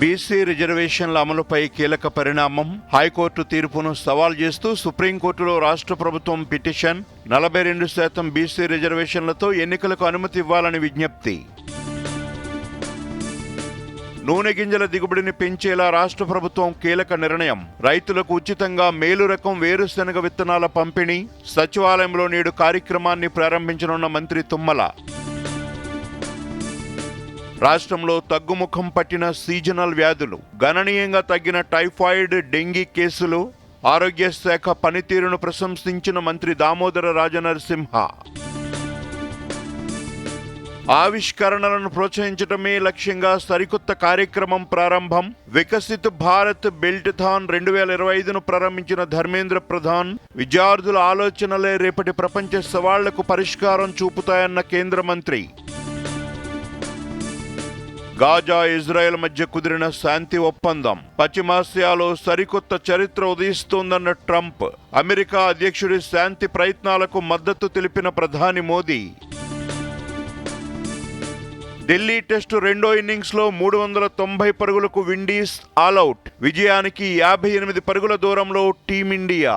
BC రిజర్వేషన్ల అమలుపై కీలక పరిణామం. హైకోర్టు తీర్పును సవాల్ చేస్తూ సుప్రీంకోర్టులో రాష్ట్ర ప్రభుత్వం పిటిషన్. నలభై రెండు శాతం బీసీ రిజర్వేషన్లతో ఎన్నికలకు అనుమతి ఇవ్వాలని విజ్ఞప్తి. నూనె గింజల దిగుబడిని పెంచేలా రాష్ట్ర ప్రభుత్వం కీలక నిర్ణయం. రైతులకు ఉచితంగా మేలు రకం వేరుశనగ విత్తనాల పంపిణీ. సచివాలయంలో నేడు కార్యక్రమాన్ని ప్రారంభించనున్న మంత్రి తుమ్మల. రాష్ట్రంలో తగ్గుముఖం పట్టిన సీజనల్ వ్యాధులు గణనీయంగా తగ్గిన టైఫాయిడ్ డెంగీ కేసులు ఆరోగ్య శాఖ పనితీరును ప్రశంసించిన మంత్రి దామోదర రాజనరసింహ. ఆవిష్కరణలను ప్రోత్సహించడమే లక్ష్యంగా సరికొత్త కార్యక్రమం ప్రారంభం. వికసిత్ భారత్ బెల్ట్ థాన్ రెండు వేల ఇరవై ఐదును ప్రారంభించిన ధర్మేంద్ర ప్రధాన్ విద్యార్థుల ఆలోచనలే రేపటి ప్రపంచ సవాళ్ళకు పరిష్కారం చూపుతాయన్న కేంద్ర మంత్రి. గాజా ఇజ్రాయెల్ మధ్య కుదిరిన శాంతి ఒప్పందం పశ్చిమాసియాలో సరికొత్త చరిత్ర ఉదయిస్తోందన్న ట్రంప్ అమెరికా అధ్యక్షుడి శాంతి ప్రయత్నాలకు మద్దతు తెలిపిన ప్రధాని మోదీ. ఢిల్లీ టెస్టు రెండో ఇన్నింగ్స్లో మూడు వందల తొంభై పరుగులకు విండీస్ ఆలౌట్ విజయానికి యాభై ఎనిమిది పరుగుల దూరంలో టీమిండియా.